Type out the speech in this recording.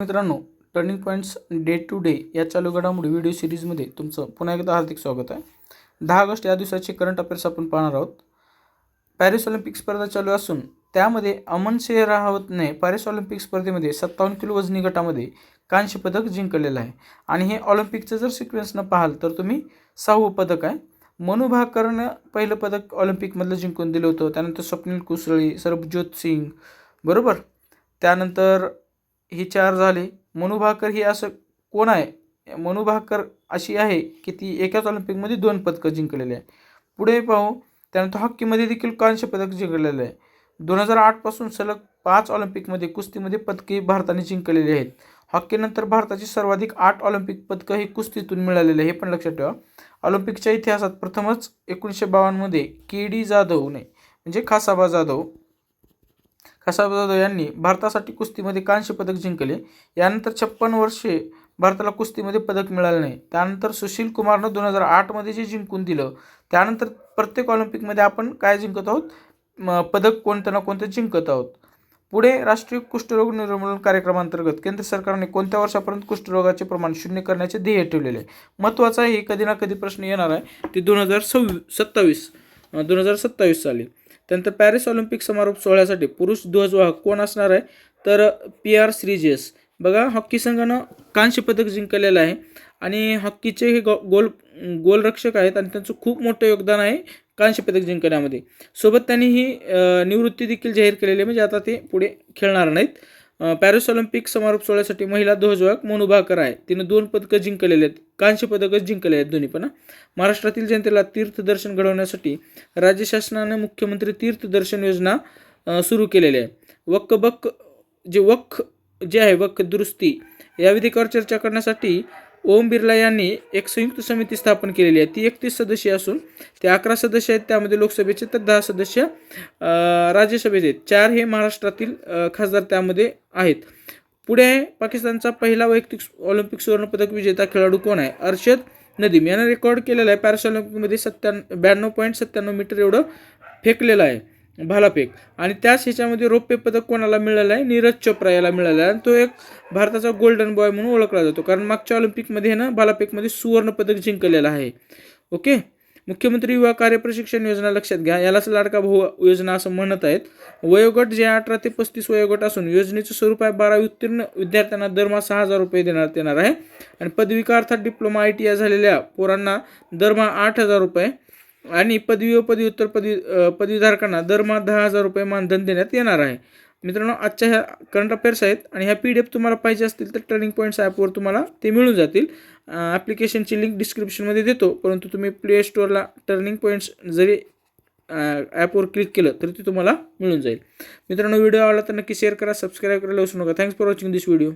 मित्रांनो turning points day to day या चालू घडामोडी व्हिडिओ सिरीजमध्ये तुमचं पुन्हा एकदा हार्दिक स्वागत आहे. दहा ऑगस्ट या दिवसाचे करंट अफेअर्स आपण पाहणार आहोत. पॅरिस ऑलिम्पिक स्पर्धा चालू असून त्यामध्ये अमन सिंह राहवतने पॅरिस ऑलिम्पिक स्पर्धेमध्ये सत्तावन्न किलो वजनी गटामध्ये कांस्य पदक जिंकलेलं आहे. आणि हे ऑलिम्पिकचं जर सिक्वेन्सनं पाहाल तर तुम्ही सहावं पदक आहे. मनु भाकरनं पहिलं पदक ऑलिम्पिकमधलं जिंकून दिलं होतं. त्यानंतर स्वप्नील कुसळी सरबजोत सिंग बरोबर? त्यानंतर हे चार झाले. मनु भाकर ही असं कोण आहे? मनु भाकर अशी आहे की ती एकाच ऑलिम्पिकमध्ये दोन पदकं जिंकलेली आहे. पुढे पाहू. त्यानंतर हॉकीमध्ये देखील कांस्य पदक जिंकलेलं आहे. दोन हजार आठपासून सलग पाच ऑलिम्पिकमध्ये कुस्तीमध्ये पदके भारताने जिंकलेली आहेत. हॉकीनंतर भारताची सर्वाधिक आठ ऑलिम्पिक पदकं हे कुस्तीतून मिळालेले आहे हे पण लक्षात ठेवा. ऑलिम्पिकच्या इतिहासात प्रथमच एकोणीसशे बावन्नमध्ये के डी जाधवने म्हणजे खासाबा जाधव खासाबा जाधव यांनी भारतासाठी कुस्तीमध्ये कांस्य पदक जिंकले. यानंतर छप्पन वर्षे भारताला कुस्तीमध्ये पदक मिळालं नाही. त्यानंतर सुशील कुमारनं दोन हजार आठमध्ये जे जिंकून दिलं त्यानंतर प्रत्येक ऑलिम्पिकमध्ये आपण काय जिंकत आहोत? पदक कोणतं ना कोणतं जिंकत आहोत. पुढे राष्ट्रीय कुष्ठरोग निर्मूलन कार्यक्रमांतर्गत केंद्र सरकारने कोणत्या वर्षापर्यंत कुष्ठरोगाचे प्रमाण शून्य करण्याचे ध्येय ठेवलेले आहे? महत्त्वाचा हे कधी ना कधी प्रश्न येणार आहे. ते दोन हजार सव्वीस सत्तावीस दोन हजार सत्तावीस साली. त्यानंतर पॅरिस ऑलिम्पिक समारोप सोहळ्यासाठी पुरुष ध्वजवाहक कोण असणार आहे? तर पी आर श्रीजेस. बघा हॉकी संघानं कांस्य पदक जिंकलेलं आहे. आणि हॉकीचे हे गो गोल गोलरक्षक आहेत आणि त्यांचं खूप मोठं योगदान आहे कांस्य पदक जिंकण्यामध्ये. सोबत त्यांनी ही निवृत्ती देखील जाहीर केलेली आहे. म्हणजे आता ते पुढे खेळणार नाहीत. पॅरिस ऑलिम्पिक समारोप सोहळ्यासाठी महिला ध्वजवाहक मोनू भाकर आहे. तिनं दोन पदकं जिंकलेली आहेत. कांस्य पदकं जिंकले आहेत दोन्ही पण महाराष्ट्रातील जनतेला तीर्थदर्शन घडवण्यासाठी राज्य शासनाने मुख्यमंत्री तीर्थदर्शन योजना सुरू केलेली आहे. वक्क बक्क जे वक्क जे आहे वक्क दुरुस्ती या विधेयकावर चर्चा करण्यासाठी ओम बिर्ला यांनी एक संयुक्त समिती स्थापन केलेली आहे. ती एकतीस सदस्य असून ते अकरा सदस्य आहेत. त्यामध्ये लोकसभेचे तर दहा सदस्य राज्यसभेचे चार हे महाराष्ट्रातील खासदार त्यामध्ये आहेत. पुढे पाकिस्तानचा पहिला वैयक्तिक ऑलिम्पिक सुवर्णपदक विजेता खेळाडू कोण आहे? अर्षद नदीम. यानं रेकॉर्ड केलेला आहे. पॅरिस ऑलिम्पिकमध्ये सत्त्या ब्याण्णव पॉईंट सत्त्याण्णव मीटर एवढं फेकलेलं आहे. भालाफेक. आणि त्याच ह्याच्यामध्ये रौप्य पदक कोणाला मिळालं आहे नीरज चोप्रा याला मिळाला. आहे आणि तो एक भारताचा गोल्डन बॉय म्हणून ओळखला जातो. कारण मागच्या ऑलिम्पिकमध्ये ना भालाफेकमध्ये सुवर्ण पदक जिंकलेलं आहे. ओके? मुख्यमंत्री युवा कार्य प्रशिक्षण योजना लक्षात घ्या. यालाच लाडका भाऊ योजना असं म्हणत आहेत. वयोगट जे अठरा ते पस्तीस वयोगट असून योजनेचं स्वरूप आहे बारावी उत्तीर्ण विद्यार्थ्यांना दरमहा सहा हजार रुपये देण्यात येणार आहे. आणि पदविका अर्थात डिप्लोमा आय टी आय झालेल्या पोरांना दरमहा आठ हजार रुपये आणि पदवी व पदव्युत्तर पदवी पदवीधारकांना दरमहा दहा हजार रुपये मानधन देण्यात येणार आहे. मित्रांनो आजच्या ह्या करंट अफेअर्स आहेत आणि ह्या पी डी एफ तुम्हाला पाहिजे असतील तर टर्निंग पॉईंट्स ॲपवर तुम्हाला ते मिळून जातील. ॲप्लिकेशनची लिंक डिस्क्रिप्शनमध्ये देतो परंतु तुम्ही प्ले स्टोअरला टर्निंग पॉईंट्स जरी ॲपवर क्लिक केलं तरी ते तुम्हाला मिळून जाईल. मित्रांनो व्हिडिओ आवडला तर नक्की शेअर करा सबस्क्राईब करायला विसरू नका. Thanks for watching this video